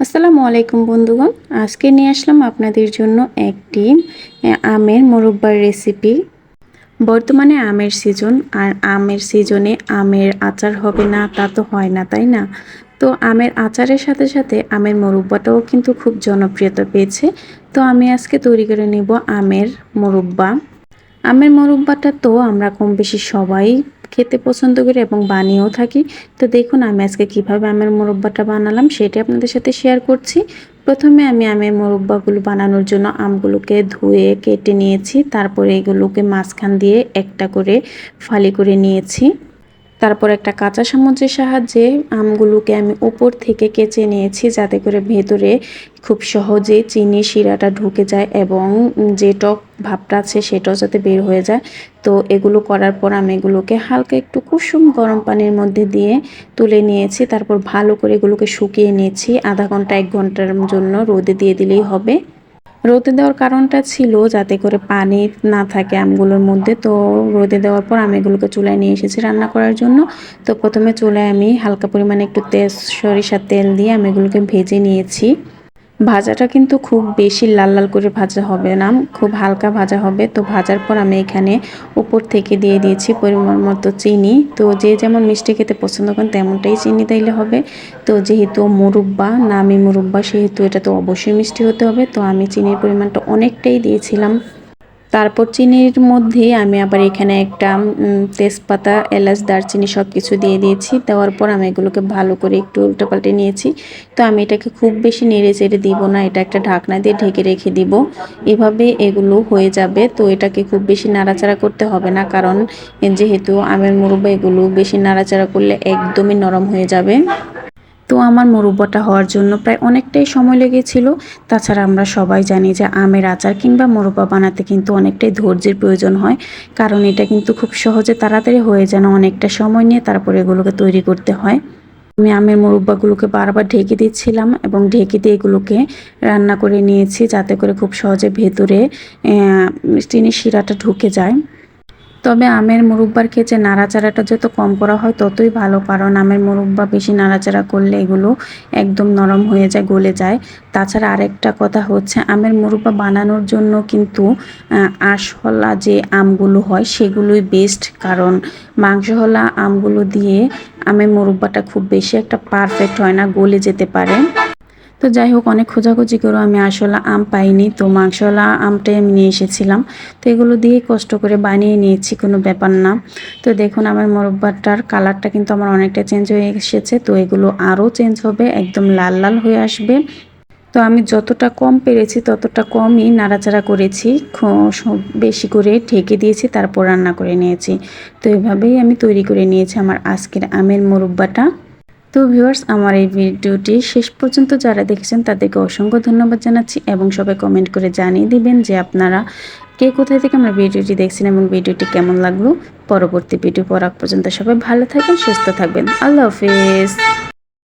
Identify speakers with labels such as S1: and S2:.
S1: আসসালামু আলাইকুম বন্ধুগণ। আজকে নিয়ে আসলাম আপনাদের জন্য একটি আমের মোরব্বার রেসিপি। বর্তমানে আমের সিজন, আর আমের সিজনে আমের আচার হবে না, তা তো হয় না, তাই না? তো আমের আচারের সাথে সাথে আমের মোরব্বাটাও কিন্তু খুব জনপ্রিয়তা পেয়েছে। তো আমি আজকে তৈরি করে নেব আমের মোরব্বা। আমের মোরব্বাটা তো আমরা কম বেশি সবাই খেতে পছন্দ করি এবং বানিয়েও থাকি। তো দেখুন, আমি আজকে কীভাবে আমের মোরব্বাটা বানালাম সেটা আপনাদের সাথে শেয়ার করছি। প্রথমে আমি আমের মোরব্বাগুলো বানানোর জন্য আমগুলোকে ধুয়ে কেটে নিয়েছি। তারপরে এগুলোকে মাঝখান দিয়ে একটা করে ফালি করে নিয়েছি। তারপর একটা কাঁচা চামচের সাহায্যে আমগুলোকে আমি উপর থেকে কেচে নিয়েছি যাতে করে ভেতরে খুব সহজে চিনি শিরাটা ঢুকে যায় এবং যে টক ভাবটা আছে সেটাও যাতে বের হয়ে যায়। তো এগুলো করার পর আমি এগুলোকে হালকা একটু কুসুম গরম পানির মধ্যে দিয়ে তুলে নিয়েছি। তারপর ভালো করে এগুলোকে শুকিয়ে নিয়েছি। আধা ঘণ্টা, এক ঘণ্টার জন্য রোদে দিয়ে দিলেই হবে। রোদে দেওয়ার কারণটা ছিল যাতে করে পানি না থাকে আমগুলোর মধ্যে। তো রোদে দেওয়ার পর আমি এগুলোকে চুলায় নিয়ে এসেছি রান্না করার জন্য। তো প্রথমে চুলায় আমি হালকা পরিমাণে একটু তেজ সরিষার তেল দিয়ে আমি এগুলোকে ভেজে নিয়েছি। ভাজাটা কিন্তু খুব বেশি লাল লাল করে ভাজা হবে না, খুব হালকা ভাজা হবে। তো ভাজার পর আমি এখানে উপর থেকে দিয়ে দিয়েছি পরিমাণ মতো চিনি। তো যে যেমন মিষ্টি খেতে পছন্দ করেন তেমনটাই চিনি দিলে হবে। তো যেহেতু মুরব্বা, নামি মুরব্বা, সেহেতু এটা তো অবশ্যই মিষ্টি হতে হবে। তো আমি চিনির পরিমাণটা অনেকটাই দিয়েছিলাম। তারপর চিনির মধ্যে আমি আবার এখানে একটা তেজপাতা, এলাচ, দারচিনি সব কিছু দিয়ে দিয়েছি। দেওয়ার পর আমি এগুলোকে ভালো করে একটু উল্টো পাল্টে নিয়েছি। তো আমি এটাকে খুব বেশি নেড়ে চেড়ে দিব না, এটা একটা ঢাকনা দিয়ে ঢেকে রেখে দিব। এভাবে এগুলো হয়ে যাবে, তো এটাকে খুব বেশি নাড়াচাড়া করতে হবে না, কারণ যেহেতু আমের মুরব্বা এগুলো বেশি নাড়াচাড়া করলে একদমই নরম হয়ে যাবে। তো আমার মোরব্বাটা হওয়ার জন্য প্রায় অনেকটাই সময় লেগেছিল। তাছাড়া আমরা সবাই জানি যে আমের আচার কিংবা মোরব্বা বানাতে কিন্তু অনেকটাই ধৈর্যের প্রয়োজন হয়। কারণ এটা কিন্তু খুব সহজে তাড়াতাড়ি হয়ে যেন অনেকটা সময় নিয়ে তারপরে এগুলোকে তৈরি করতে হয়। আমি আমের মোরব্বাগুলোকে বারবার ঢেকে দিচ্ছিলাম এবং ঢেকে দিয়ে এগুলোকে রান্না করে নিয়েছি যাতে করে খুব সহজে ভেতরে চিনি শিরাটা ঢুকে যায়। তবে আমের মুরব্বার ক্ষেত্রে নাড়াচাড়াটা যত কম করা হয়, ততই ভালো, কারণ আমের মুরব্বা বেশি নাড়াচাড়া করলে এগুলো একদম নরম হয়ে যায়, গলে যায়। তাছাড়া আরেকটা কথা হচ্ছে, আমের মুরব্বা বানানোর জন্য কিন্তু আঁশহলা যে আমগুলো হয়, সেগুলোই বেস্ট কারণ মাংসহলা আমগুলো দিয়ে আমের মুরব্বাটা খুব বেশি একটা পারফেক্ট হয় না, গলে যেতে পারে। তো যাই হোক, অনেক খোঁজাখুঁজি করেও আমি আসলে আম পাইনি। তো মাংসলা আমটাই আমি নিয়ে এসেছিলাম। তো এগুলো দিয়েই কষ্ট করে বানিয়ে নিয়েছি, কোনো ব্যাপার না। তো দেখুন, আমার মোরব্বাটার কালারটা কিন্তু আমার অনেকটা চেঞ্জ হয়ে এসেছে। তো এগুলো আরও চেঞ্জ হবে, একদম লাল লাল হয়ে আসবে। তো আমি যতটা কম পেরেছি, ততটা কমই নাড়াচাড়া করেছি। বেশি করে ঢেকে দিয়েছি, তারপর রান্না করে নিয়েছি। তো এভাবেই আমি তৈরি করে নিয়েছি আমার আজকের আমের মোরব্বাটা। তো ভিউয়ার্স, আমার এই ভিডিওটি শেষ পর্যন্ত যারা দেখেছেন, তাদেরকে অসংখ্য ধন্যবাদ জানাচ্ছি এবং সবাই কমেন্ট করে জানিয়ে দিবেন যে আপনারা কে কোথায় থেকে আমরা ভিডিওটি দেখছেন এবং ভিডিওটি কেমন লাগল। পরবর্তী ভিডিও পর পর্যন্ত সবাই ভালো থাকবেন, সুস্থ থাকবেন। আল্লাহ হাফিজ।